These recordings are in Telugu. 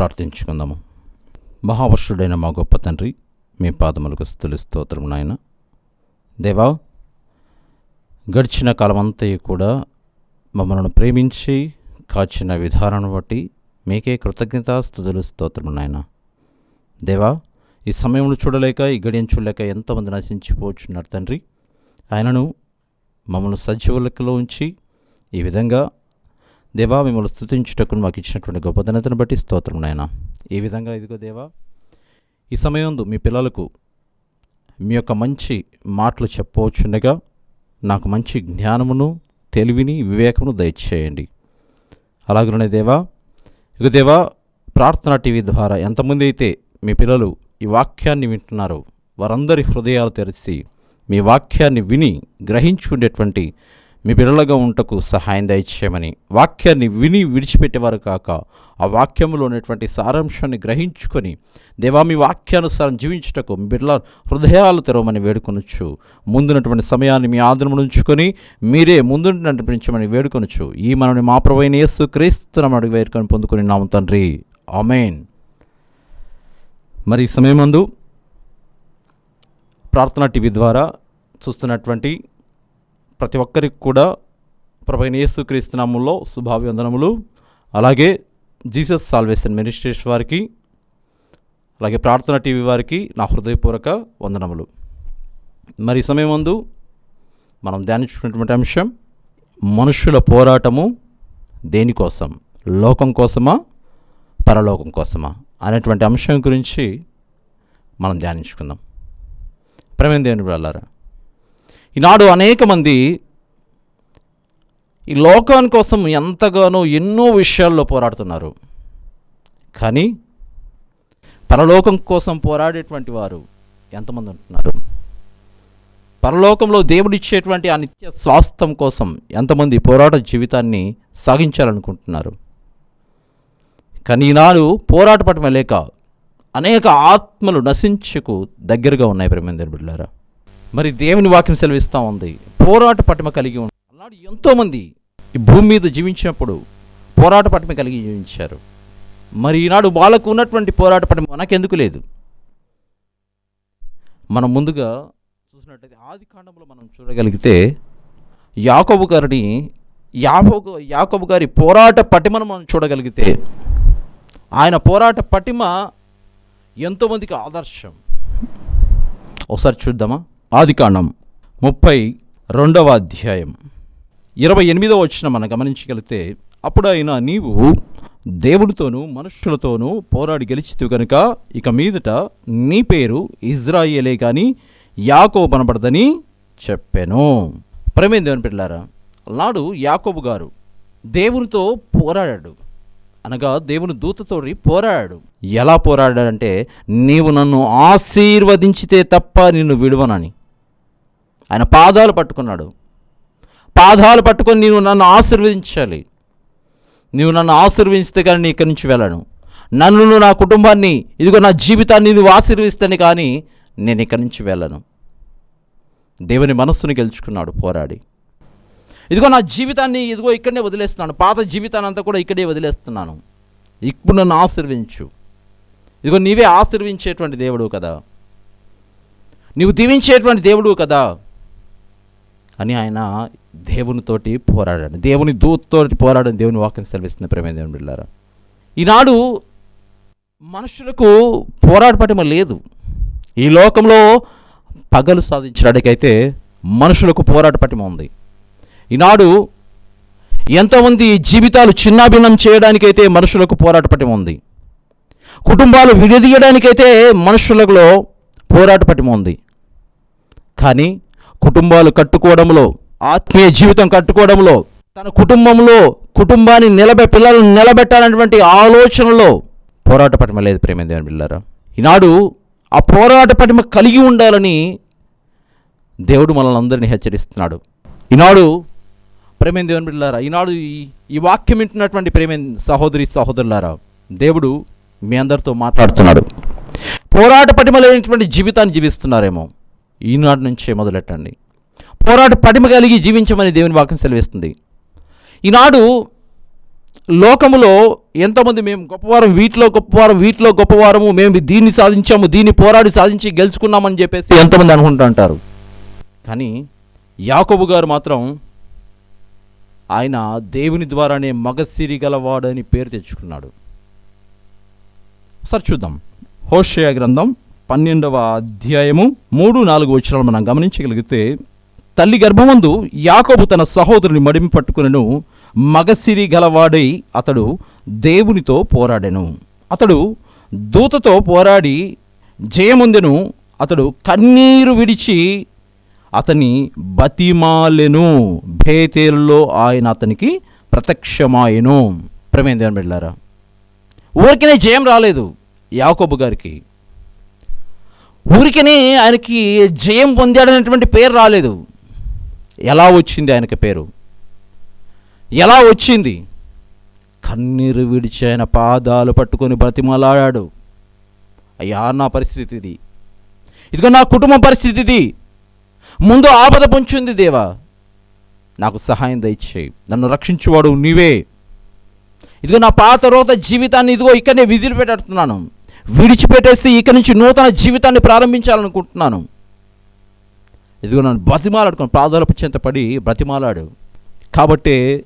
ప్రార్థించుకుందాము. మహావర్షుడైన మా గొప్ప తండ్రి మీ పాదములకు స్థుతులు స్తోత్రం నాయన. దేవా గడిచిన కాలమంతయు కూడా మమ్మల్ని ప్రేమించి కాచిన విధానం బట్టి మీకే కృతజ్ఞత స్థుతులు స్తోత్రం నాయన. దేవా ఈ సమయంలో చూడలేక ఈ గడియం చూడలేక ఎంతమంది నశించిపోచున్నారు తండ్రి. ఆయనను మమ్మల్ని సజీవులకులో ఉంచి ఈ విధంగా దేవా మిమ్మల్ని స్థుతించుటకు మాకు ఇచ్చినటువంటి గొప్పదనతను బట్టి స్తోత్రం నాయన. ఈ విధంగా ఇదిగో దేవా ఈ సమయంలో మీ పిల్లలకు మీ యొక్క మంచి మాటలు చెప్పవచ్చుండగా నాకు మంచి జ్ఞానమును తెలివిని వివేకమును దయచేయండి. అలాగనే దేవా ఇక దేవా ప్రార్థనా టీవీ ద్వారా ఎంతమంది అయితే మీ పిల్లలు ఈ వాక్యాన్ని వింటున్నారో వారందరి హృదయాలు తెరిచి మీ వాక్యాన్ని విని గ్రహించుకునేటువంటి మీ పిల్లలుగా ఉంటకు సహాయం దయచేయమని వాక్యాన్ని విని విడిచిపెట్టేవారు కాక ఆ వాక్యంలో ఉన్నటువంటి సారాంశాన్ని గ్రహించుకొని దేవా మీ వాక్యానుసారం జీవించుటకు మీ బిడ్డల హృదయాలు తెరవమని వేడుకొనొచ్చు ముందున్నటువంటి సమయాన్ని మీ ఆదరణ ఉంచుకొని మీరే ముందు నడిపించమని వేడుకొనొచ్చు ఈ మనని మా ప్రవైన యేసు క్రీస్తునం అడిగి వేడుకొని పొందుకొని నాము తండ్రి. ఆమెన్. మరి సమయం సమయమందు ప్రార్థనా టీవీ ద్వారా చూస్తున్నటువంటి ప్రతి ఒక్కరికి కూడా ప్రభైన యేసుక్రీస్తు నామంలో శుభాభివందనములు. అలాగే జీసస్ సాల్వేషన్ మినిస్ట్రేషన్ వారికి అలాగే ప్రార్థన టీవీ వారికి నా హృదయపూర్వక వందనములు. మరి సమయం ముందు మనం ధ్యానించుకున్నటువంటి అంశం మనుషుల పోరాటము దేనికోసం లోకం కోసమా? పరలోకం కోసమా? అనేటువంటి అంశం గురించి మనం ధ్యానించుకుందాం. ప్రేమ దేవుని వెళ్ళారా ఈనాడు అనేక మంది ఈ లోకాని కోసం ఎంతగానో ఎన్నో విషయాల్లో పోరాడుతున్నారు. కానీ పరలోకం కోసం పోరాడేటువంటి వారు ఎంతమంది ఉంటున్నారు? పరలోకంలో దేవుడిచ్చేటువంటి ఆ నిత్య స్వాస్థ్యం కోసం ఎంతమంది పోరాట జీవితాన్ని సాగించాలనుకుంటున్నారు? కానీ ఈనాడు పోరాట పటమే లేక అనేక ఆత్మలు నశించకు దగ్గరగా ఉన్నాయి ప్రేమేందర్ బిడ్డారా మరి దేవుని వాక్యం సెలవిస్తూ ఉంది. పోరాట పటిమ కలిగి ఉంది అలాంటి ఎంతోమంది ఈ భూమి మీద జీవించినప్పుడు పోరాట పటిమ కలిగి జీవించారు. మరి ఈనాడు వాళ్ళకు ఉన్నటువంటి పోరాట పటిమ మనకెందుకు లేదు? మనం ముందుగా చూసినట్టయితే ఆది కాండంలో మనం చూడగలిగితే యాకోబు గారిని యాకోబు యాకోబు గారి పోరాట పటిమను మనం చూడగలిగితే ఆయన పోరాట పటిమ ఎంతోమందికి ఆదర్శం. ఒకసారి చూద్దామా? ఆదికాండం ముప్పై రెండవ అధ్యాయం. ఇరవై ఎనిమిదవ వచ్చిన మనం గమనించగలిగితే అప్పుడు నీవు దేవుడితోనూ మనుష్యులతోనూ పోరాడి గెలిచితే గనుక ఇక మీదట నీ పేరు ఇజ్రాయేలే కానీ యాకోబనబడదని చెప్పాను. ప్రమేం దేవుని పిల్లారా నాడు యాకోబు గారు దేవునితో పోరాడాడు. అనగా దేవుని దూతతో పోరాడాడు. ఎలా పోరాడాడంటే నీవు నన్ను ఆశీర్వదించితే తప్ప నిన్ను విడువనని. ఆయన పాదాలు పట్టుకున్నాడు. పాదాలు పట్టుకొని నీవు నన్ను ఆశీర్వదించాలి. నీవు నన్ను ఆశీర్వదిస్తే కానీ నీ ఇక్కడి నుంచి వెళ్ళను. నన్ను నా కుటుంబాన్ని ఇదిగో నా జీవితాన్ని నువ్వు ఆశీర్వదిస్తేనే కానీ నేను ఇక్కడి నుంచి వెళ్ళను. దేవుని మనస్సుని గెలుచుకున్నాడు పోరాడి. ఇదిగో నా జీవితాన్ని ఇదిగో ఇక్కడనే వదిలేస్తున్నాను. పాత జీవితాన్ని అంతా కూడా ఇక్కడే వదిలేస్తున్నాను. ఇప్పుడు నన్ను ఆశీర్వించు ఇదిగో నీవే ఆశీర్వించేటువంటి దేవుడు కదా. నీవు దీవించేటువంటి దేవుడు కదా. అని ఆయన దేవునితోటి పోరాడాడు. దేవుని దూతతోటి పోరాడని దేవుని వాక్యం సెలవిస్తుంది ప్రేమ దేవుని బిళ్ళారా ఈనాడు మనుషులకు పోరాట పటిమ లేదు. ఈ లోకంలో పగలు సాధించడానికైతే మనుషులకు పోరాట పటిమ ఉంది. ఈనాడు ఎంతోమంది జీవితాలు చిన్నాభిన్నం చేయడానికైతే మనుషులకు పోరాట పటిమ ఉంది. కుటుంబాలు విడదీయడానికైతే మనుషులలో పోరాట పటిమ ఉంది. కానీ కుటుంబాలు కట్టుకోవడంలో ఆత్మీయ జీవితం కట్టుకోవడంలో తన కుటుంబంలో కుటుంబాన్ని నిలబె పిల్లలను నిలబెట్టాలన్నటువంటి ఆలోచనలో పోరాట పటిమ లేదు ప్రేమ దేవుని ఈనాడు ఆ పోరాట పటిమ కలిగి ఉండాలని దేవుడు మనల్ని అందరినీ హెచ్చరిస్తున్నాడు. ఈనాడు ప్రేమ దేవుని బిడ్డలారా ఈనాడు ఈ ఈ వాక్యం వింటున్నటువంటి ప్రేమే సహోదరి సహోదరులారా దేవుడు మీ అందరితో మాట్లాడుతున్నాడు. పోరాట పటిమ లేనటువంటి జీవితాన్ని జీవిస్తున్నారేమో. ఈనాటి నుంచే మొదలెట్టండి. పోరాట పటిమ కలిగి జీవించమని దేవుని వాక్యం సెలవిస్తుంది. ఈనాడు లోకములో ఎంతమంది మేము గొప్పవారం వీటిలో గొప్పవారం వీటిలో గొప్పవారము మేము దీన్ని సాధించాము దీన్ని పోరాడి సాధించి గెలుచుకున్నామని చెప్పేసి ఎంతమంది అనుకుంటుంటారు కానీ యాకోబు గారు మాత్రం ఆయన దేవుని ద్వారానే మగసిరి గలవాడని పేరు తెచ్చుకున్నాడు. ఒకసారి చూద్దాం. హోషయ గ్రంథం పన్నెండవ అధ్యాయము మూడు నాలుగు వచ్చినాలు మనం గమనించగలిగితే తల్లి గర్భమందు యాకోబు తన సహోదరుని మడిమి పట్టుకునను మగసిరి గలవాడై అతడు దేవునితో పోరాడెను. అతడు దూతతో పోరాడి జయముందెను అతడు కన్నీరు విడిచి అతని బతిమాలెను. భేతేలులో ఆయన అతనికి ప్రత్యక్షమాయెను. ప్రమేంద్ర బిళ్ళారా ఊరికనే జయం రాలేదు యాకోబు గారికి. ఊరికనే ఆయనకి జయం పొందాడనేటువంటి పేరు రాలేదు. ఎలా వచ్చింది ఆయనకి పేరు? ఎలా వచ్చింది? కన్నీరు విడిచి ఆయన పాదాలు పట్టుకొని బ్రతిమలాడాడు. అయ్యా నా పరిస్థితి ఇది. ఇదిగో నా కుటుంబ పరిస్థితి ఇది. ముందు ఆపద పొంచింది దేవా. నాకు సహాయం దయచేయి. నన్ను రక్షించువాడు నీవే. ఇదిగో నా పాత రోత జీవితాన్ని ఇదిగో ఇక్కడనే విధులు పెట్టేస్తున్నాను విడిచిపెట్టేసి ఇక నుంచి నూతన జీవితాన్ని ప్రారంభించాలనుకుంటున్నాను. ఇదిగో నన్ను బ్రతిమాలాడుకుని పాదాలపు చెంత పడి బ్రతిమాలాడు. కాబట్టే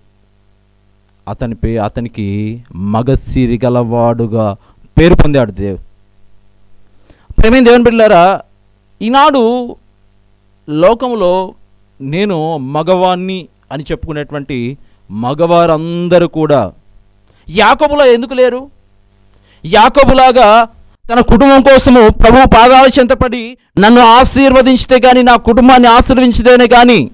అతని పే అతనికి మగసిరి గలవాడుగా పేరు పొందాడు దేవ్ ప్రేమేం దేవుని బిడ్డారా ఈనాడు లోకంలో నేను మగవాణ్ణి అని చెప్పుకునేటువంటి మగవారందరూ కూడా యాకబులో ఎందుకు లేరు? యాకబులాగా తన కుటుంబం కోసము ప్రభు పాదాల చెంతపడి నన్ను ఆశీర్వదించితే కానీ నా కుటుంబాన్ని ఆశీర్వించితేనే కానీ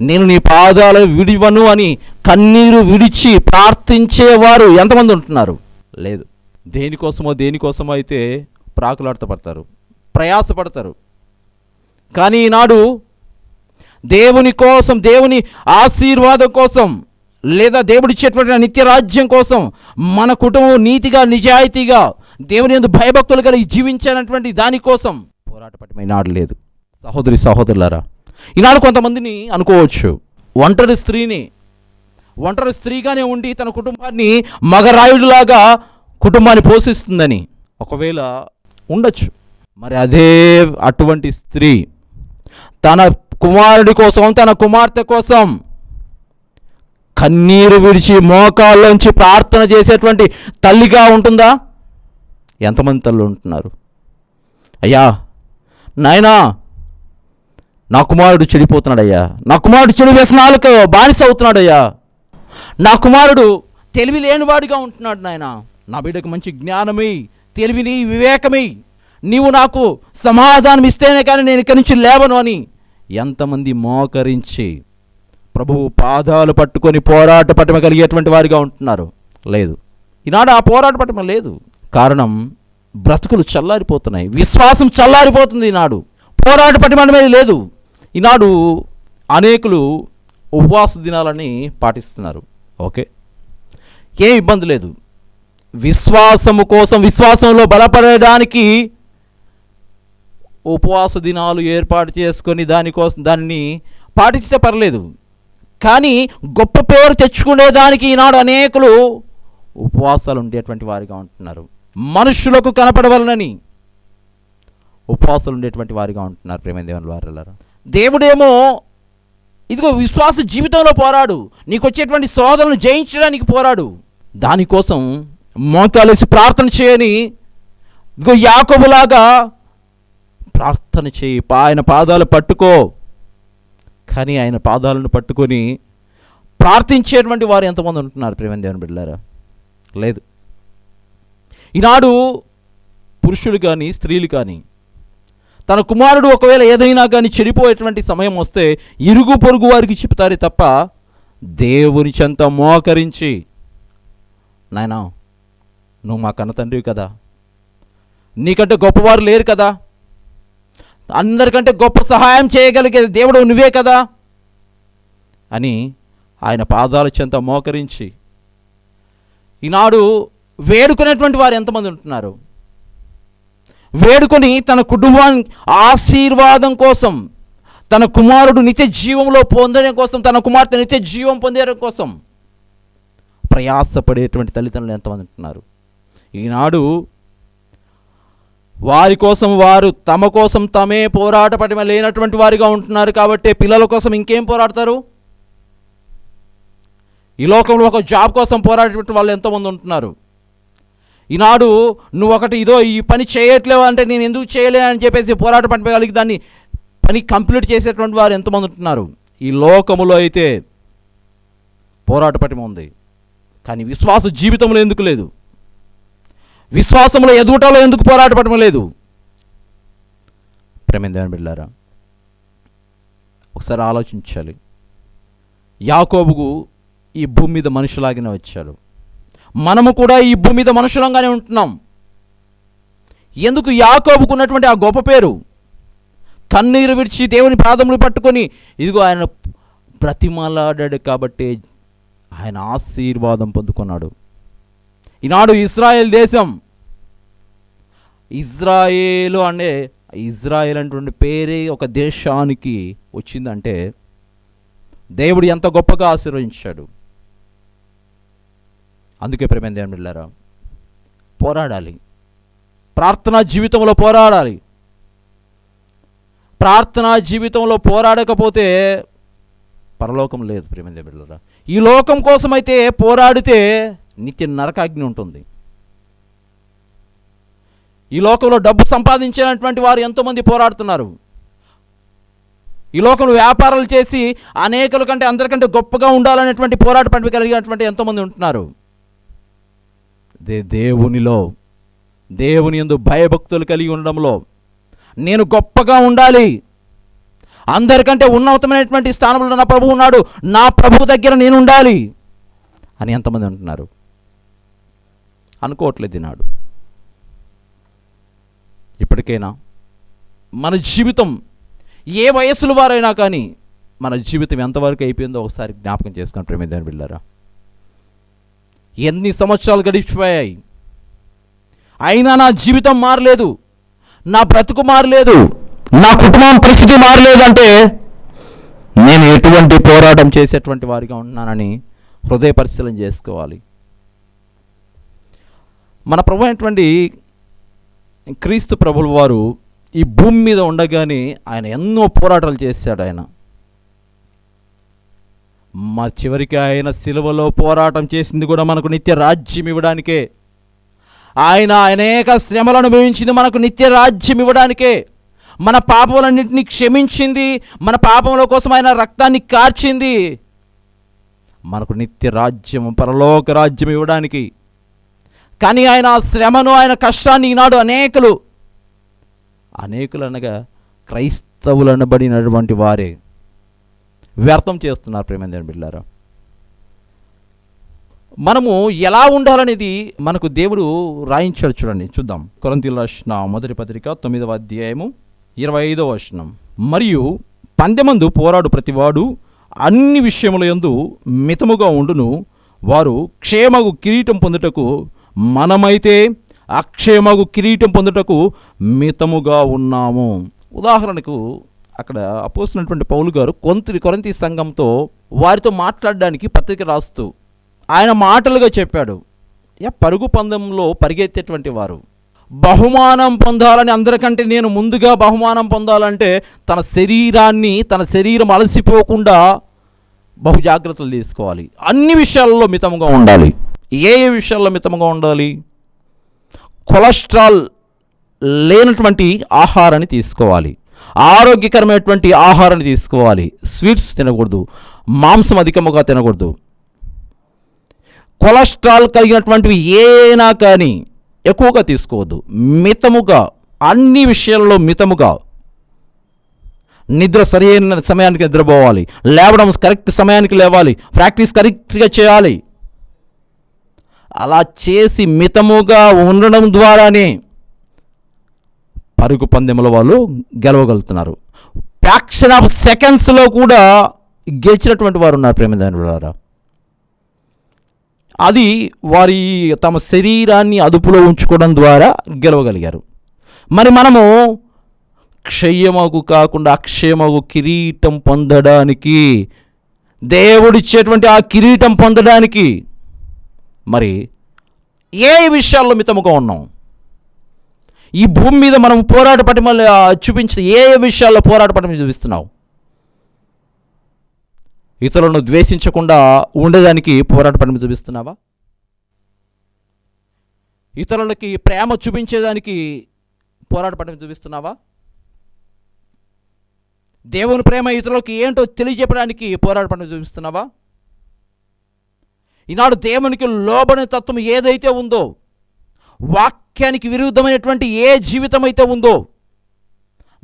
నేను నీ పాదాలు విడివను అని కన్నీరు విడిచి ప్రార్థించేవారు ఎంతమంది ఉంటున్నారు? లేదు. దేనికోసమో దేనికోసమో అయితే ప్రాకులాడతపడతారు ప్రయాసపడతారు. కానీ ఈనాడు దేవుని కోసం దేవుని ఆశీర్వాదం కోసం లేదా దేవుడిచ్చేటువంటి నిత్య రాజ్యం కోసం మన కుటుంబం నీతిగా నిజాయితీగా దేవుని ఎందు భయభక్తులు కలిగి జీవించాలన్నటువంటి దానికోసం పోరాటపటమైన ఈనాడు లేదు. సహోదరి సహోదరులారా ఈనాడు కొంతమందిని అనుకోవచ్చు. ఒంటరి స్త్రీని ఒంటరి స్త్రీగానే ఉండి తన కుటుంబాన్ని మగరాయుడులాగా కుటుంబాన్ని పోషిస్తుందని ఒకవేళ ఉండొచ్చు. మరి అదే అటువంటి స్త్రీ తన కుమారుడి కోసం తన కుమార్తె కోసం కన్నీరు విడిచి మోకాల్లోంచి ప్రార్థన చేసేటువంటి తల్లిగా ఉంటుందా? ఎంతమంది తల్లు ఉంటున్నారు? అయ్యా నాయనా నా కుమారుడు చెడిపోతున్నాడయ్యా. నా కుమారుడు చెడు వ్యసనాలకు బానిస అవుతున్నాడయ్యా. నా కుమారుడు తెలివి లేనివాడిగా ఉంటున్నాడు నాయన. నా బిడ్డకు మంచి జ్ఞానమే తెలివిని వివేకమై. నీవు నాకు సమాధానం ఇస్తేనే కానీ నేను ఇక్కడి నుంచి లేవను అని ఎంతమంది మోకరించి ప్రభువు పాదాలు పట్టుకొని పోరాట పటిమ కలిగేటువంటి వారిగా ఉంటున్నారు. లేదు. ఈనాడు ఆ పోరాట పటిమ లేదు. కారణం బ్రతుకులు చల్లారిపోతున్నాయి. విశ్వాసం చల్లారిపోతుంది ఈనాడు. పోరాట పటిమ అనేది లేదు. ఈనాడు అనేకులు ఉపవాస దినాలని పాటిస్తున్నారు. ఓకే. ఏ ఇబ్బంది లేదు. విశ్వాసము కోసం విశ్వాసంలో బలపడడానికి ఉపవాస దినాలు ఏర్పాటు చేసుకొని దానికోసం దాన్ని పాటిస్తే పర్లేదు. కానీ గొప్ప పేరు తెచ్చుకునేదానికి ఈనాడు అనేకులు ఉపవాసాలు ఉండేటువంటి వారిగా ఉంటున్నారు. మనుషులకు కనపడవలనని ఉపవాసాలు ఉండేటువంటి వారిగా ఉంటున్నారు ప్రేమ దేవుని వారు దేవుడేమో ఇదిగో విశ్వాస జీవితంలో పోరాడు. నీకు వచ్చేటువంటి శోధనను జయించడానికి పోరాడు. దానికోసం మోకాలేసి ప్రార్థన చేయని ఇదిగో యాకోబులాగా ప్రార్థన చేయి. పా- ఆయన పాదాలు పట్టుకో. కానీ ఆయన పాదాలను పట్టుకొని ప్రార్థించేటువంటి వారు ఎంతమంది ఉంటున్నారు ప్రేమ దేవుని బిడ్డారా లేదు. ఈనాడు పురుషులు కానీ స్త్రీలు కానీ తన కుమారుడు ఒకవేళ ఏదైనా కానీ చెడిపోయేటువంటి సమయం వస్తే ఇరుగు పొరుగు వారికి చెప్తారే తప్ప దేవుని చెంత మోకరించి నాయనా నువ్వు మా కన్న తండ్రివి కదా. నీకంటే గొప్పవారు లేరు కదా. అందరికంటే గొప్ప సహాయం చేయగలిగే దేవుడు నువ్వే కదా? అని ఆయన పాదాల చెంత మోకరించి ఈనాడు వేడుకునేటువంటి వారు ఎంతమంది ఉంటున్నారు? వేడుకొని తన కుటుంబాన్ని ఆశీర్వాదం కోసం తన కుమారుడు నిత్య జీవంలో పొందడం కోసం తన కుమార్తె నిత్య జీవం పొందడం కోసం ప్రయాసపడేటువంటి తల్లిదండ్రులు ఎంతమంది ఉంటున్నారు? ఈనాడు వారి కోసం వారు తమ కోసం తమే పోరాట పటిమ లేనటువంటి వారిగా ఉంటున్నారు కాబట్టి పిల్లల కోసం ఇంకేం పోరాడతారు? ఈ లోకంలో ఒక జాబ్ కోసం పోరాడేటువంటి వాళ్ళు ఎంతోమంది ఉంటున్నారు. ఈనాడు నువ్వు ఒకటి ఇదో ఈ పని చేయట్లేవు అంటే నేను ఎందుకు చేయలే అని చెప్పేసి పోరాట పడిపోగలిగి దాన్ని పని కంప్లీట్ చేసేటువంటి వారు ఎంతమంది ఉంటున్నారు. ఈ లోకములో అయితే పోరాట పటిమ ఉంది. కానీ విశ్వాస జీవితంలో ఎందుకు లేదు? విశ్వాసంలో ఎదుగుటలో ఎందుకు పోరాట లేదు? ప్రేమేంద్ర బిళ్ళారా ఒకసారి ఆలోచించాలి. యాకోబుకు ఈ భూమి మీద మనుషులాగానే వచ్చాడు. మనము కూడా ఈ భూమి మీద మనుషులంగానే ఉంటున్నాం. ఎందుకు యాకోబుకు ఉన్నటువంటి ఆ గొప్ప పేరు? కన్నీరు విడిచి దేవుని పాదములు పట్టుకొని ఇదిగో ఆయన ప్రతిమలాడాడు కాబట్టి ఆయన ఆశీర్వాదం పొందుకున్నాడు. ఈనాడు ఇస్రాయేల్ దేశం. ఇజ్రాయేలు అనే ఇజ్రాయేల్ అనేటువంటి పేరే ఒక దేశానికి వచ్చిందంటే దేవుడు ఎంత గొప్పగా ఆశీర్వదించాడు. అందుకే ప్రేమేంద్ర బిళ్ళారా పోరాడాలి. ప్రార్థనా జీవితంలో పోరాడాలి. ప్రార్థనా జీవితంలో పోరాడకపోతే పరలోకం లేదు ప్రేమ బిళ్ళారా ఈ లోకం కోసమైతే పోరాడితే నిత్య నరకాగ్ని ఉంటుంది. ఈ లోకంలో డబ్బు సంపాదించినటువంటి వారు ఎంతోమంది పోరాడుతున్నారు. ఈ లోకంలో వ్యాపారాలు చేసి అనేకుల కంటే అందరికంటే గొప్పగా ఉండాలనేటువంటి పోరాట పని కలిగినటువంటి ఎంతోమంది ఉంటున్నారు. దే దేవునిలో దేవుని ఎందు భయభక్తులు కలిగి ఉండడంలో నేను గొప్పగా ఉండాలి. అందరికంటే ఉన్నతమైనటువంటి స్థానంలో నా ప్రభు ఉన్నాడు. నా ప్రభు దగ్గర నేను ఉండాలి అని ఎంతమంది అంటున్నారు. అనుకోవట్లేదు ఈనాడు. ఇప్పటికైనా మన జీవితం ఏ వయస్సుల వారైనా కానీ మన జీవితం ఎంతవరకు అయిపోయిందో ఒకసారి జ్ఞాపకం చేసుకొని ప్రేమిద్దాన్ని బిళ్ళారా. ఎన్ని సంవత్సరాలు గడిచిపోయాయి. అయినా నా జీవితం మారలేదు. నా బ్రతుకు మారలేదు. నా కుటుంబం పరిస్థితి మారలేదంటే నేను ఎటువంటి పోరాటం చేసేటువంటి వారిగా ఉన్నానని హృదయ పరిశీలన చేసుకోవాలి. మన ప్రభు అయినటువంటి క్రీస్తు ప్రభుల వారు ఈ భూమి మీద ఉండగానే ఆయన ఎన్నో పోరాటాలు చేశాడు ఆయన. మా చివరికి ఆయన సిలువలో పోరాటం చేసింది కూడా మనకు నిత్య రాజ్యం ఇవ్వడానికే. ఆయన అనేక శ్రమలను అనుభవించింది మనకు నిత్య రాజ్యం ఇవ్వడానికే. మన పాపములన్నింటినీ క్షమించింది మన పాపముల కోసం ఆయన రక్తాన్ని కార్చింది. మనకు నిత్య రాజ్యం పరలోక రాజ్యం ఇవ్వడానికి కానీ ఆయన ఆ శ్రమను ఆయన కష్టాన్ని ఈనాడు అనేకులు అనేకులు అనగా క్రైస్తవులు అనబడినటువంటి వారే వ్యర్థం చేస్తున్నారు ప్రేమేంద్ర బిడ్డారా మనము ఎలా ఉండాలనేది మనకు దేవుడు రాయించాడు చూడండి చూద్దాం. కొరంతీల రాసిన మొదటి పత్రిక తొమ్మిదవ అధ్యాయము ఇరవై ఐదవ వచనం. మరియు పందెమందు పోరాడు ప్రతివాడు అన్ని విషయముల యందు మితముగా ఉండును వారు క్షేమగు కిరీటం పొందుటకు మనమైతే అక్షయమగు కిరీటం పొందుటకు మితముగా ఉన్నాము. ఉదాహరణకు అక్కడ అపోసినటువంటి పౌలు గారు కొంత కొరంతి సంఘంతో వారితో మాట్లాడడానికి పత్రిక రాస్తూ ఆయన మాటలుగా చెప్పాడు. యా పరుగు పందెంలో పరిగెత్తేటువంటి వారు బహుమానం పొందాలని అందరికంటే నేను ముందుగా బహుమానం పొందాలంటే తన శరీరాన్ని తన శరీరం అలసిపోకుండా బహు జాగ్రత్తలు తీసుకోవాలి. అన్ని విషయాల్లో మితంగా ఉండాలి. ఏ ఏ విషయాల్లో మితముగా ఉండాలి? కొలెస్ట్రాల్ లేనటువంటి ఆహారాన్ని తీసుకోవాలి. ఆరోగ్యకరమైనటువంటి ఆహారాన్ని తీసుకోవాలి. స్వీట్స్ తినకూడదు. మాంసం అధికముగా తినకూడదు. కొలెస్ట్రాల్ కలిగినటువంటివి ఏనా కానీ ఎక్కువగా తీసుకోవద్దు. మితముగా అన్ని విషయాల్లో మితముగా నిద్ర సరైన సమయానికి నిద్రపోవాలి. లేవడం కరెక్ట్ సమయానికి లేవాలి. ప్రాక్టీస్ కరెక్ట్గా చేయాలి. అలా చేసి మితముగా ఉండడం ద్వారానే పరుగు పందెముల వాళ్ళు గెలవగలుగుతున్నారు. ఫ్యాక్షన్ ఆఫ్ సెకండ్స్లో కూడా గెలిచినటువంటి వారు ఉన్నారు ప్రేమదాని అది వారి తమ శరీరాన్ని అదుపులో ఉంచుకోవడం ద్వారా గెలవగలిగారు. మరి మనము క్షయమగు కాకుండా అక్షయమగు కిరీటం పొందడానికి దేవుడిచ్చేటువంటి ఆ కిరీటం పొందడానికి మరి ఏ విషయాల్లో మితముగా ఉన్నాం? ఈ భూమి మీద మనం పోరాట పటిమ చూపించిన ఏ ఏ విషయాల్లో పోరాట పటిమ చూపిస్తున్నావు? ఇతరులను ద్వేషించకుండా ఉండేదానికి పోరాట పటిమ చూపిస్తున్నావా? ఇతరులకి ప్రేమ చూపించేదానికి పోరాట పటిమ చూపిస్తున్నావా? దేవుని ప్రేమ ఇతరులకు ఏంటో తెలియజెప్పడానికి పోరాట పటిమ చూపిస్తున్నావా? ఈనాడు దేవునికి లోబడిన తత్వం ఏదైతే ఉందో వాక్యానికి విరుద్ధమైనటువంటి ఏ జీవితం అయితే ఉందో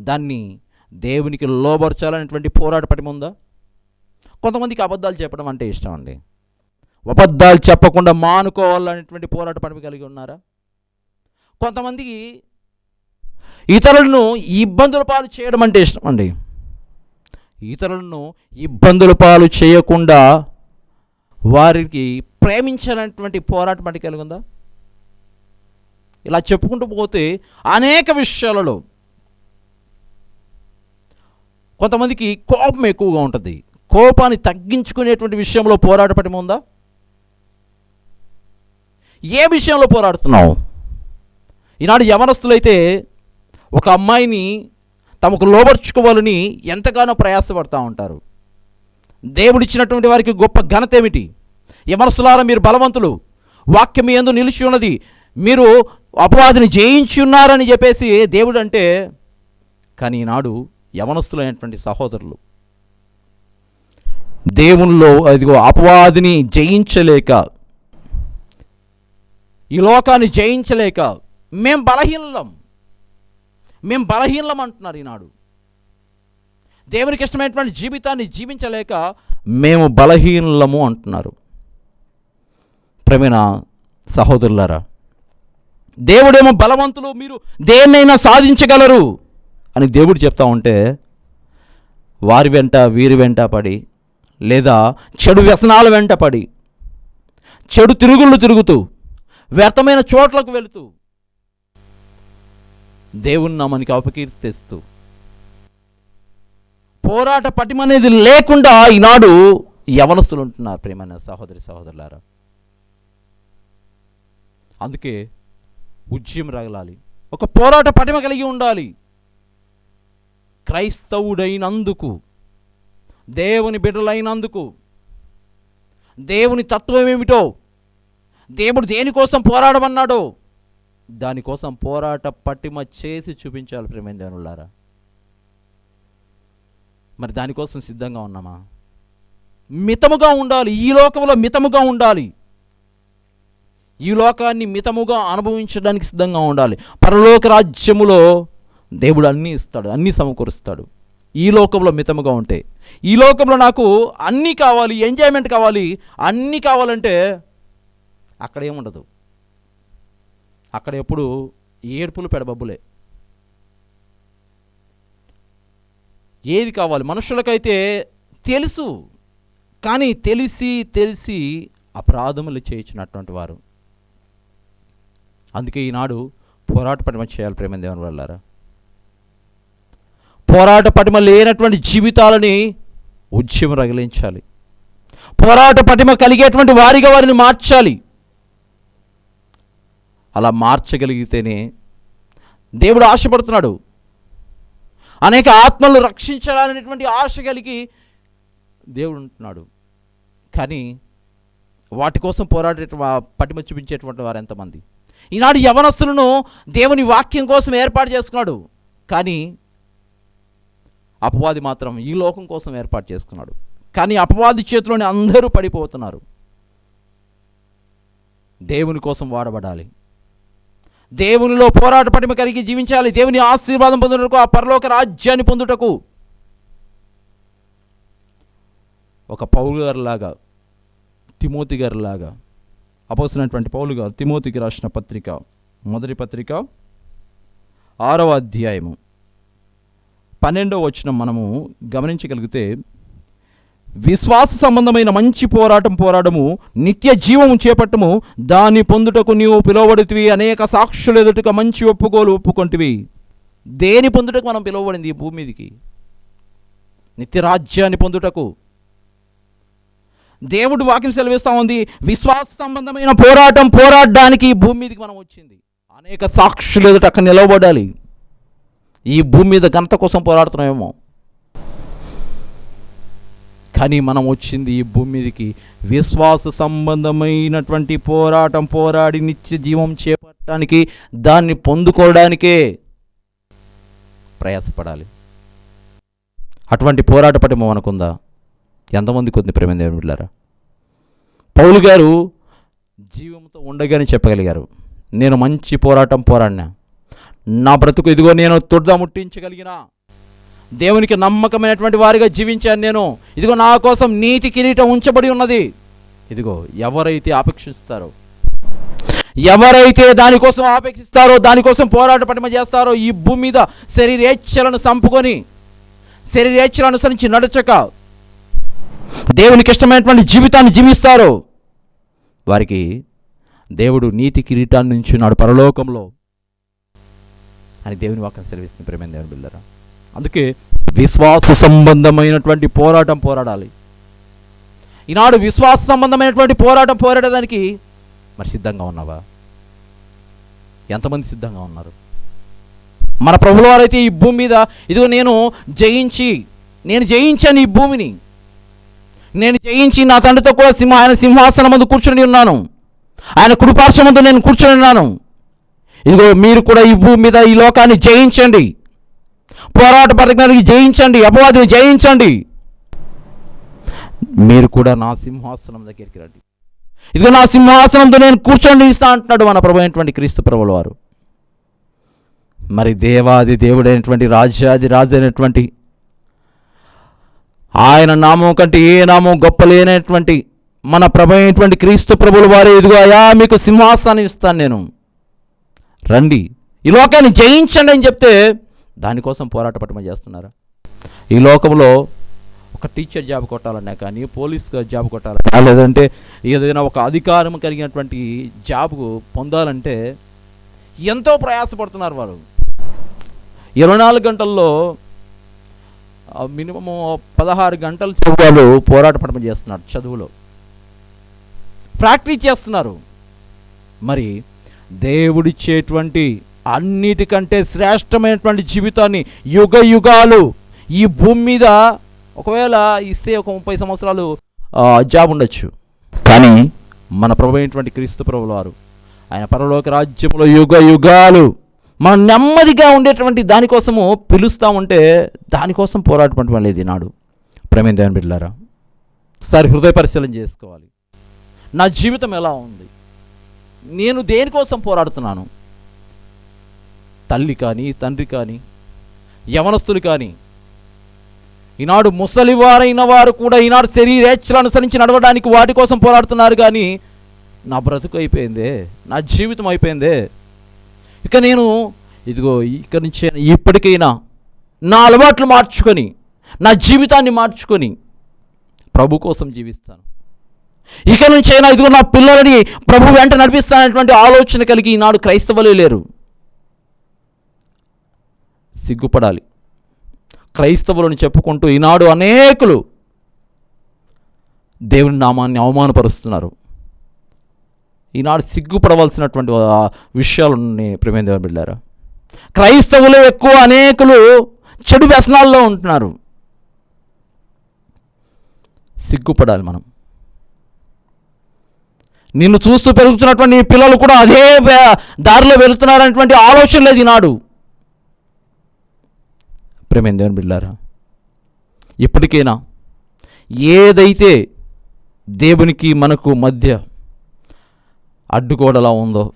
దాన్ని దేవునికి లోబరచాలనేటువంటి పోరాట పటిమ ఉందా కొంతమందికి అబద్ధాలు చెప్పడం అంటే ఇష్టం అండి. అబద్ధాలు చెప్పకుండా మానుకోవాలనేటువంటి పోరాట పటిమ కలిగి ఉన్నారా? కొంతమందికి ఇతరులను ఇబ్బందుల పాలు చేయడం అంటే ఇష్టం అండి. ఇతరులను ఇబ్బందుల పాలు చేయకుండా వారికి ప్రేమించాలనేటువంటి పోరాటం పటి కలిగి ఉందా ఇలా చెప్పుకుంటూ పోతే అనేక విషయాలలో కొంతమందికి కోపం ఎక్కువగా ఉంటుంది. కోపాన్ని తగ్గించుకునేటువంటి విషయంలో పోరాట ఉందా? ఏ విషయంలో పోరాడుతున్నావు? ఈనాడు యవనస్తులైతే ఒక అమ్మాయిని తమకు లోబర్చుకోవాలని ఎంతగానో ప్రయాసపడుతూ ఉంటారు. దేవుడిచ్చినటువంటి వారికి గొప్ప ఘనత ఏమిటి? యమనస్తులారా మీరు బలవంతులు? వాక్యం ఎందు నిలిచి ఉన్నది. మీరు అపవాదిని జయించి ఉన్నారని చెప్పేసి దేవుడు అంటే కానీ ఈనాడు యవనస్తులైనటువంటి సహోదరులు దేవునిలో అదిగో అపవాదిని జయించలేక ఈ లోకాన్ని జయించలేక మేం బలహీనలం. మేం బలహీనలం అంటున్నారు ఈనాడు. దేవునికి ఇష్టమైనటువంటి జీవితాన్ని జీవించలేక మేము బలహీనులము అంటున్నారు. ప్రవీణ సహోదరులారా దేవుడేమో బలవంతులు మీరు దేన్నైనా సాధించగలరు అని దేవుడు చెప్తా ఉంటే వారి వెంట వీరి వెంట పడి లేదా చెడు వ్యసనాల వెంట పడి చెడు తిరుగుళ్ళు తిరుగుతూ వ్యర్థమైన చోట్లకు వెళుతూ దేవుని నామానికి అపకీర్తి పోరాట పటిమ అనేది లేకుండా ఈనాడు యవనస్తులు ఉంటున్నారు ప్రేమైన సహోదరి సహోదరులారా. అందుకే ఉద్యమం రగలాలి. ఒక పోరాట పటిమ కలిగి ఉండాలి. క్రైస్తవుడైనందుకు దేవుని బిడ్డలైనందుకు దేవుని తత్వం ఏమిటో దేవుడు దేనికోసం పోరాడమన్నాడో దానికోసం పోరాట పటిమ చేసి చూపించాలి ప్రేమైన దేవునులారా మరి దానికోసం సిద్ధంగా ఉన్నామా? మితముగా ఉండాలి. ఈ లోకంలో మితముగా ఉండాలి. ఈ లోకాన్ని మితముగా అనుభవించడానికి సిద్ధంగా ఉండాలి. పరలోక రాజ్యములో దేవుడు అన్నీ ఇస్తాడు అన్నీ సమకూరుస్తాడు. ఈ లోకంలో మితముగా ఉంటే ఈ లోకంలో నాకు అన్నీ కావాలి ఎంజాయ్మెంట్ కావాలి అన్నీ కావాలంటే అక్కడ ఏముండదు. అక్కడ ఎప్పుడు ఏడుపులు పెడబబ్బులే. ఏది కావాలి? మనుషులకైతే తెలుసు. కానీ తెలిసి తెలిసి అపరాధములు చేయించినటువంటి వారు. అందుకే ఈనాడు పోరాట పటిమ చేయాలి ప్రేమ దేవుని వల్లారా. పోరాట పటిమ లేనటువంటి జీవితాలని ఉద్యమం రగిలించాలి. పోరాట పటిమ కలిగేటువంటి వారిగా వారిని మార్చాలి. అలా మార్చగలిగితేనే దేవుడు ఆశపడుతున్నాడు. అనేక ఆత్మలను రక్షించాలనేటువంటి ఆశ కలిగి దేవుడు ఉంటున్నాడు. కానీ వాటి కోసం పోరాడే పటిమ చూపించేటువంటి వారు ఎంతమంది? ఈనాడు యవనస్తులను దేవుని వాక్యం కోసం ఏర్పాటు చేసుకున్నాడు. కానీ అపవాది మాత్రం ఈ లోకం కోసం ఏర్పాటు చేసుకున్నాడు. కానీ అపవాది చేతిలోని అందరూ పడిపోతున్నారు. దేవుని కోసం వాడబడాలి. దేవునిలో పోరాట పటిమ కలిగి జీవించాలి. దేవుని ఆశీర్వాదం పొందుటకు ఆ పరలోక రాజ్యాన్ని పొందుటకు. ఒక పౌలు గారిలాగా తిమోతి గారిలాగా అపోసినటువంటి పౌలు గారు తిమోతికి రాసిన పత్రిక మొదటి పత్రిక ఆరవ అధ్యాయము. పన్నెండవ వచ్చిన మనము గమనించగలిగితే విశ్వాస సంబంధమైన మంచి పోరాటం పోరాడము నిత్య జీవము చేపట్టము దాన్ని పొందుటకు నీవు పిలువబడితివి. అనేక సాక్షులు ఎదుటకు మంచి ఒప్పుకోలు ఒప్పుకొంటివి. దేని పొందుటకు మనం పిలువబడింది ఈ భూమి మీదకి? నిత్య రాజ్యాన్ని పొందుటకు. దేవుడు వాక్యం సెలవిస్తూ ఉంది. విశ్వాస సంబంధమైన పోరాటం పోరాడడానికి ఈ భూమి మీదకి మనం వచ్చింది. అనేక సాక్షులు ఎదుట అక్కడ నిలవబడాలి. ఈ భూమి మీద ఘనత కోసం పోరాడుతున్నామేమో. కానీ మనం వచ్చింది ఈ భూమి మీదకి. విశ్వాస సంబంధమైనటువంటి పోరాటం పోరాడి నిత్య జీవం చేపట్టడానికి దాన్ని పొందుకోవడానికే ప్రయాసపడాలి. అటువంటి పోరాట పటిమ మనకుందా? ఎంతమంది కొద్ది ప్రేమ దేవుని పౌలు గారు జీవంతో ఉండగానే చెప్పగలిగారు నేను మంచి పోరాటం పోరాడినా. నా బ్రతుకు ఇదిగో నేను తొడ్ద ముట్టించగలిగినా. దేవునికి నమ్మకమైనటువంటి వారిగా జీవించాను నేను. ఇదిగో నా కోసం నీతి కిరీటం ఉంచబడి ఉన్నది. ఇదిగో ఎవరైతే ఆపేక్షిస్తారో ఎవరైతే దానికోసం ఆపేక్షిస్తారో దానికోసం పోరాట పటిమ చేస్తారో ఈ భూమి మీద శరీరేచ్ఛలను చంపుకొని శరీరేచ్ఛలను అనుసరించి నడచక దేవునికి ఇష్టమైనటువంటి జీవితాన్ని జీవిస్తారు. వారికి దేవుడు నీతి కిరీటాన్ని నుంచి నాడు పరలోకంలో. అని దేవుని వాక్యం సెలవిస్తుంది ప్రేమ దేవుని బిళ్ళరా. అందుకే విశ్వాస సంబంధమైనటువంటి పోరాటం పోరాడాలి. ఈనాడు విశ్వాస సంబంధమైనటువంటి పోరాటం పోరాడడానికి మరి సిద్ధంగా ఉన్నావా? ఎంతమంది సిద్ధంగా ఉన్నారు? మన ప్రభుల వారైతే ఈ భూమి మీద ఇదిగో నేను జయించి నేను జయించాను ఈ భూమిని. నేను జయించి నా తండ్రితో కూడా సింహ ఆయన సింహాసనం ముందు కూర్చొని ఉన్నాను. ఆయన కుడిపార్శ్వం ముందు నేను కూర్చొని ఉన్నాను. ఇదిగో మీరు కూడా ఈ భూమి మీద ఈ లోకాన్ని జయించండి. పోరాట పథకానికి జయించండి అపవాదిని జయించండి. మీరు కూడా నా సింహాసనం దగ్గరికి రండి. ఇదిగో నా సింహాసనంతో నేను కూర్చొని ఇస్తా అంటున్నాడు మన ప్రభు అయినటువంటి క్రీస్తు ప్రభుల వారు. మరి దేవాది దేవుడైనటువంటి రాజ్యాది రాజు అయినటువంటి ఆయన నామం కంటే ఏ నామం గొప్ప లేనటువంటి మన ప్రభు అయినటువంటి క్రీస్తు ప్రభుల వారు ఇదిగో అయా మీకు సింహాసనం ఇస్తాను నేను. రండి. ఈ లోకాన్ని జయించండి అని చెప్తే దానికోసం పోరాట పట్టమ చేస్తున్నారా? ఈ లోకంలో ఒక టీచర్ జాబ్ కొట్టాలన్నా కానీ పోలీస్ జాబ్ కొట్టాలన్నా లేదంటే ఏదైనా ఒక అధికారం కలిగినటువంటి జాబ్ పొందాలంటే ఎంతో ప్రయాసపడుతున్నారు వారు. ఇరవై నాలుగు గంటల్లో మినిమము పదహారు గంటలు చదువులు పోరాట పడమ చేస్తున్నారు చదువులో. ప్రాక్టీస్ చేస్తున్నారు. మరి దేవుడిచ్చేటువంటి అన్నిటికంటే శ్రేష్టమైనటువంటి జీవితాన్ని యుగ యుగాలు ఈ భూమి మీద ఒకవేళ ఇస్తే ఒక ముప్పై సంవత్సరాలు జాబ్ ఉండొచ్చు. కానీ మన ప్రభు అయినటువంటి క్రీస్తు ప్రభుల వారు ఆయన పరలోక రాజ్యంలో యుగ యుగాలు మనం నెమ్మదిగా ఉండేటువంటి దానికోసము పిలుస్తూ ఉంటే దానికోసం పోరాటం లేదు ఈనాడు. ప్రేమ దేవుని బిడ్డలారా సారి హృదయ పరిశీలన చేసుకోవాలి. నా జీవితం ఎలా ఉంది? నేను దేనికోసం పోరాడుతున్నాను? తల్లి కానీ తండ్రి కానీ యవనస్తులు కానీ ఈనాడు ముసలివారైన వారు కూడా ఈనాడు శరీరేచ్ఛలు అనుసరించి నడవడానికి వాటి కోసం పోరాడుతున్నారు కానీ నా బ్రతుకు అయిపోయిందే నా జీవితం అయిపోయిందే. ఇక నేను ఇదిగో ఇక్కడి నుంచి ఇప్పటికైనా నా అలవాట్లు మార్చుకొని నా జీవితాన్ని మార్చుకొని ప్రభు కోసం జీవిస్తాను. ఇక నుంచైనా ఇదిగో నా పిల్లలని ప్రభు వెంట నడిపిస్తానటువంటి ఆలోచన కలిగి ఈనాడు క్రైస్తవులే లేరు. సిగ్గుపడాలి. క్రైస్తవులను చెప్పుకుంటూ ఈనాడు అనేకులు దేవుని నామాన్ని అవమానపరుస్తున్నారు. ఈనాడు సిగ్గుపడవలసినటువంటి విషయాలు విషయాలని ప్రేమ దేవుని బిడ్డారా. క్రైస్తవులు ఎక్కువ అనేకులు చెడు వ్యసనాల్లో ఉంటున్నారు. సిగ్గుపడాలి మనం. నిన్ను చూస్తూ పెరుగుతున్నటువంటి పిల్లలు కూడా అదే దారిలో వెళుతున్నారనేటువంటి ఆలోచన లేదు ఈనాడు. ప్రేమైన దేవుని బిడ్డారా ఇప్పటికైనా ఏదైతే దేవునికి మనకు మధ్య అడ్డుగోడలా ఉందో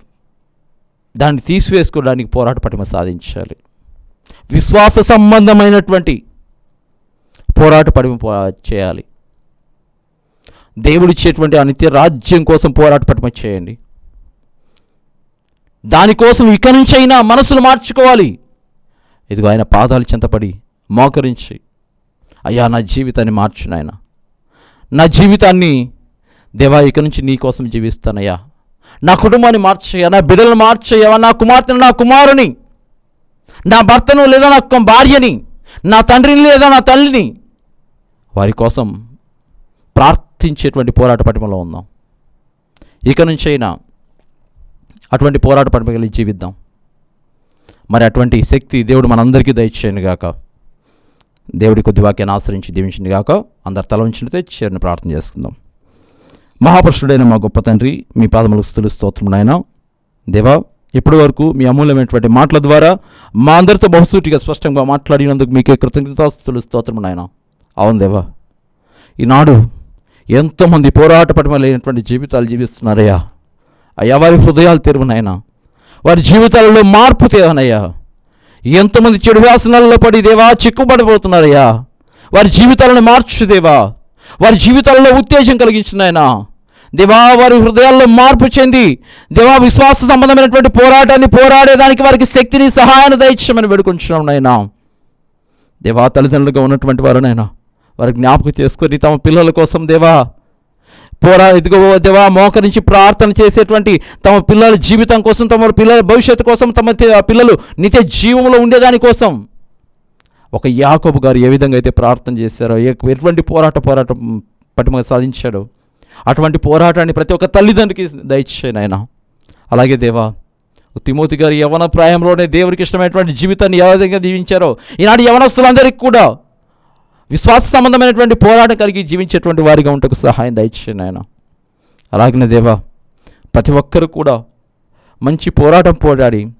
దాన్ని తీసివేసుకోవడానికి పోరాట పటిమ సాధించాలి. విశ్వాస సంబంధమైనటువంటి పోరాట పటిమ పో- చేయాలి. దేవుడిచ్చేటువంటి ఆ నిత్య రాజ్యం కోసం పోరాట పటిమ చేయండి. దానికోసం ఇక నుంచైనా మనసులు మార్చుకోవాలి. ఇదిగో ఆయన పాదాలు చెంతపడి మోకరించి అయ్యా నా జీవితాన్ని మార్చు నాయన. నా జీవితాన్ని దేవా ఇక నుంచి నీ కోసం జీవిస్తానయ్యా. నా కుటుంబాన్ని మార్చయ్యా నా బిడ్డలను మార్చేయవా నా కుమార్తెను నా కుమారుని. నా భర్తను లేదా నా భార్యని నా తండ్రిని లేదా నా తల్లిని వారి కోసం ప్రార్థించేటువంటి పోరాట పటిమలో ఉందాం ఇక నుంచైనా అటువంటి పోరాట పటిమ జీవిద్దాం. మరి అటువంటి శక్తి దేవుడు మనందరికీ దయచేయను గాక. దేవుడి కొద్ది వాక్యాన్ని ఆశ్రయించి దీవించింది గాక. అందరు తల ఉంచినతే చేరిని ప్రార్థన చేసుకుందాం. మహాపురుషుడైన మా గొప్ప తండ్రి మీ పాదములకు స్థులు స్తోత్రం నాయన. దేవా ఇప్పటి వరకు మీ అమూల్యమైనటువంటి మాటల ద్వారా మా అందరితో బహుసూటిగా స్పష్టంగా మాట్లాడినందుకు మీకే కృతజ్ఞతాస్తులు స్తోత్రం నాయన. అవును దేవా ఈనాడు ఎంతోమంది పోరాట లేనటువంటి జీవితాలు జీవిస్తున్నారయ్యా. అయ్యా వారి హృదయాలు తెరువునైనా వారి జీవితాలలో మార్పు తేవనయ్యా. ఎంతమంది చెడు వ్యాసనాలలో పడి దేవా చిక్కుబడిపోతున్నారయ్యా. వారి జీవితాలను మార్చు దేవా. వారి జీవితాలలో ఉత్తేజం కలిగించినాయనా. దేవా వారి హృదయాల్లో మార్పు చెంది దేవా విశ్వాస సంబంధమైనటువంటి పోరాటాన్ని పోరాడేదానికి వారికి శక్తిని సహాయాన్ని దయచేయమని వేడుకుంటున్నాం నాయనా. దేవా తల్లిదండ్రులుగా ఉన్నటువంటి వారు నాయన వారి జ్ఞాపకం చేసుకొని తమ పిల్లల కోసం దేవా పోరా ఇదిగో దేవా మోకరించి ప్రార్థన చేసేటువంటి తమ పిల్లల జీవితం కోసం తమ పిల్లల భవిష్యత్తు కోసం తమ పిల్లలు నిత్య జీవంలో ఉండేదాని కోసం. ఒక యాకోబు గారు ఏ విధంగా అయితే ప్రార్థన చేశారో ఎటువంటి పోరాట పోరాటం పటిమ సాధించాడో అటువంటి పోరాటాన్ని ప్రతి ఒక్క తల్లిదండ్రికి దయచేయను ఆయన అలాగే దేవా తిమోతి గారు యవన ప్రాయంలోనే దేవునికి ఇష్టమైనటువంటి జీవితాన్ని ఏ విధంగా జీవించారో ఈనాడు యవనస్తులందరికీ కూడా విశ్వాస సంబంధమైనటువంటి పోరాటం కలిగి జీవించేటువంటి వారిగా ఉంటకు సహాయం దయచేయండి ఆయన అలాగనే దేవా ప్రతి ఒక్కరు కూడా మంచి పోరాటం పోరాడి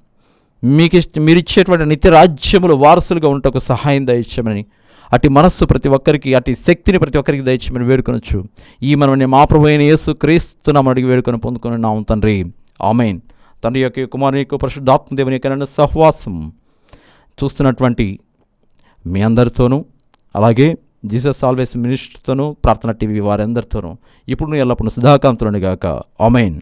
మీకు ఇష్ట మీరు ఇచ్చేటువంటి నిత్య రాజ్యములు వారసులుగా ఉంటకు సహాయం దయచేయమని అటు మనస్సు ప్రతి ఒక్కరికి అటు శక్తిని ప్రతి ఒక్కరికి దయచేయమని వేడుకొనొచ్చు. ఈ మనం మా ప్రభు అయిన యేసు క్రీస్తున్నాం అడిగి వేడుకొని పొందుకొని నాం తండ్రి. ఆమెన్. తండ్రి యొక్క కుమారుని యొక్క పరిశుద్ధాత్మ దేవుని యొక్క సహవాసం చూస్తున్నటువంటి మీ అందరితోనూ అలాగే జీసస్ ఆల్వేస్ మినిస్టర్తోనూ ప్రార్థన టీవీ వారందరితోనూ ఇప్పుడు ఎల్లప్పుడూ సుధాకాంతులని గాక. ఆమెన్.